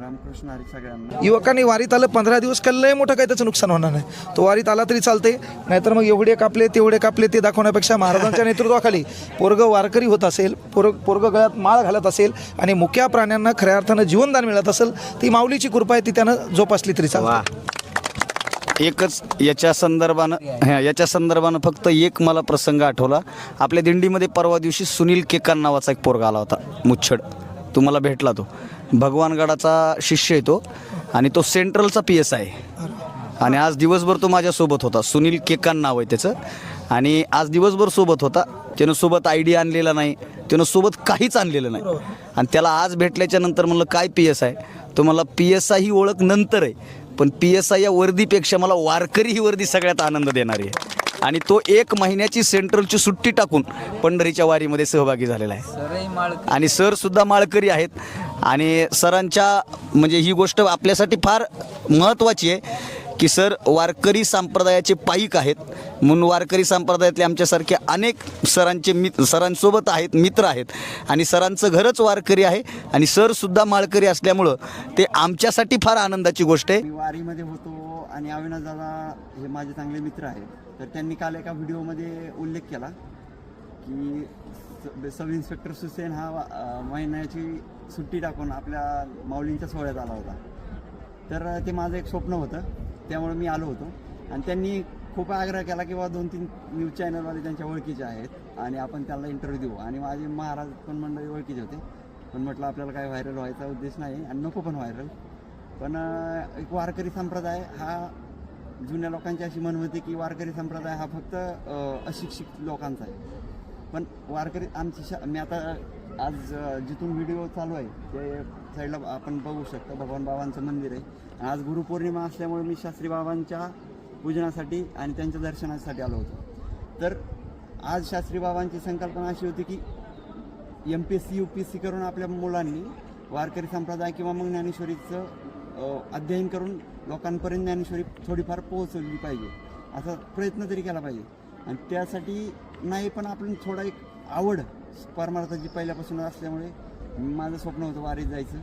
रामकृष्ण हरी सगळ्यांना. युवकांनी वारीत आलं पंधरा दिवस का लय मोठं काही त्याचं नुकसान होणार नाही. तो वारीत आला तरी चालते नाहीतर मग एवढे कापले तेवढे कापले ते दाखवण्यापेक्षा महाराजांच्या नेतृत्वाखाली पोरग वारकरी होत असेल पोरग पोरग गळ्यात माळ घालत असेल आणि मुक्या प्राण्यांना खऱ्या अर्थानं जीवनदान मिळत असेल ती माऊलीची कृपा आहे ती त्यानं जोपासली तरी चालते एकच याच्या संदर्भानं ह्या- याच्या संदर्भानं फक्त एक मला प्रसंग आठवला. आपल्या दिंडीमध्ये परवा दिवशी सुनील केकान नावाचा एक पोरगा आला होता मुच्छड. तुम्हाला भेटला तो. भगवानगडाचा शिष्य आहे तो आणि तो सेंट्रलचा पी एस आहे आणि आज दिवसभर तो माझ्यासोबत होता. सुनील केकान नाव आहे त्याचं. आणि आज दिवसभर सोबत होता. त्यानं सोबत आय डी आणलेला नाही. त्यानं सोबत काहीच आणलेलं नाही. आणि त्याला आज भेटल्याच्या नंतर म्हणलं काय पी एस आय तो मला पी एस आय ही ओळख नंतर आहे. पण पी एस आय या वर्दीपेक्षा मला वारकरी ही वर्दी सगळ्यात आनंद देणारी आहे. आणि तो एक महिन्याची सेंट्रलची सुट्टी टाकून पंढरीच्या वारीमध्ये सहभागी झालेला आहे. आणि सर सुद्धा माळकरी आहेत. आणि सरांच्या म्हणजे ही गोष्ट आपल्यासाठी फार महत्त्वाची आहे. की सर वारकरी संप्रदायाचे पाईक आहेत. म्हणून वारकरी संप्रदायातले आमच्यासारखे अनेक सरांचे मित सरांसोबत आहेत मित्र आहेत. आणि सरांचं घरच वारकरी आहे. आणि सरसुद्धा माळकरी असल्यामुळं ते आमच्यासाठी फार आनंदाची गोष्ट आहे. वारीमध्ये होतो आणि अविनाश दादा हे माझे चांगले मित्र आहेत. तर त्यांनी काल एका व्हिडिओमध्ये उल्लेख केला की सब इन्स्पेक्टर सुसेन हा महिन्याची सुट्टी टाकून आपल्या माऊलींच्या सोहळ्यात आला होता. तर ते माझं एक स्वप्न होतं. त्यामुळे मी आलो होतो. आणि त्यांनी खूप आग्रह केला की बाबा दोन तीन न्यूज चॅनलवाले त्यांच्या ओळखीचे आहेत आणि आपण त्यांना इंटरव्ह्यू देऊ. आणि माझे महाराज पण मंडळी ओळखीचे होते. पण म्हटलं आपल्याला काय व्हायरल व्हायचा उद्देश नाही आणि नको पण व्हायरल पण एक वारकरी संप्रदाय हा जुन्या लोकांची अशी म्हण होती की वारकरी संप्रदाय हा फक्त अशिक्षित लोकांचा आहे. पण वारकरी आमची शा मी आता आज जिथून व्हिडिओ चालू आहे ते साईडला आपण बघू शकता भगवान बाबांचं मंदिर आहे. आज गुरुपौर्णिमा असल्यामुळे मी शास्त्री बाबांच्या पूजनासाठी आणि त्यांच्या दर्शनासाठी आलो होतो. तर आज शास्त्री बाबांची संकल्पना अशी होती की M P S C U P S C करून आपल्या मुलांनी वारकरी संप्रदाय किंवा मग ज्ञानेश्वरीचं अध्ययन करून लोकांपर्यंत ज्ञानेश्वरी थोडीफार पोहोचवली पाहिजे. असा प्रयत्न तरी केला पाहिजे. आणि त्यासाठी नाही पण आपण थोडा एक आवड परमार्थाची पहिल्यापासून असल्यामुळे माझं स्वप्न होतं वारीत जायचं.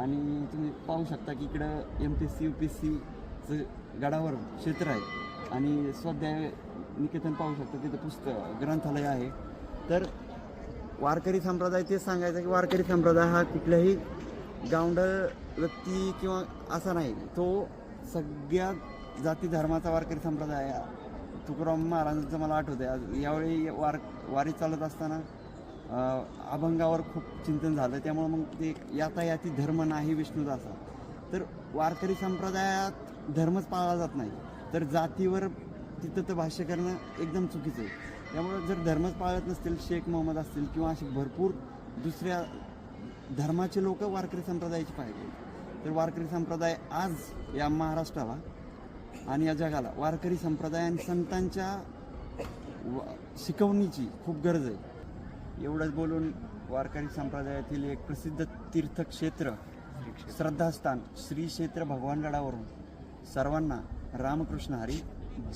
आणि तुम्ही पाहू शकता की इकडं M P C U P सीचं गडावर क्षेत्र आहे. आणि स्वाध्याय निकेतन पाहू शकता तिथं पुस्तक ग्रंथालय आहे. तर वारकरी संप्रदाय तेच सांगायचं की वारकरी संप्रदाय हा कुठल्याही गावंड व्यक्ती किंवा असा नाही. तो सगळ्या जाती धर्माचा वारकरी संप्रदाय आहे. तुकाराम महाराजांचं मला आठवतं आज यावेळी वार वारी चालत असताना अभंगावर खूप चिंतन झालं. त्यामुळं मग ते यातायाती धर्म नाही विष्णुदासा. तर वारकरी संप्रदायात धर्मच पाळला जात नाही. तर जातीवर तिथं तर भाष्य करणं एकदम चुकीचं आहे. त्यामुळं जर धर्मच पाळत नसतील शेख मोहम्मद असतील किंवा असे भरपूर दुसऱ्या धर्माचे लोक वारकरी संप्रदायाचे पाहिजे तर वारकरी संप्रदाय आज या महाराष्ट्राला आणि या जगाला वारकरी संप्रदाय आणि संतांच्या व- शिकवणीची खूप गरज आहे. एवढंच बोलून वारकरी संप्रदायातील एक प्रसिद्ध तीर्थक्षेत्र श्रद्धास्थान श्री क्षेत्र भगवानगडावरून सर्वांना रामकृष्ण हरी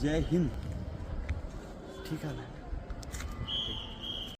जय हिंद. ठीक आहे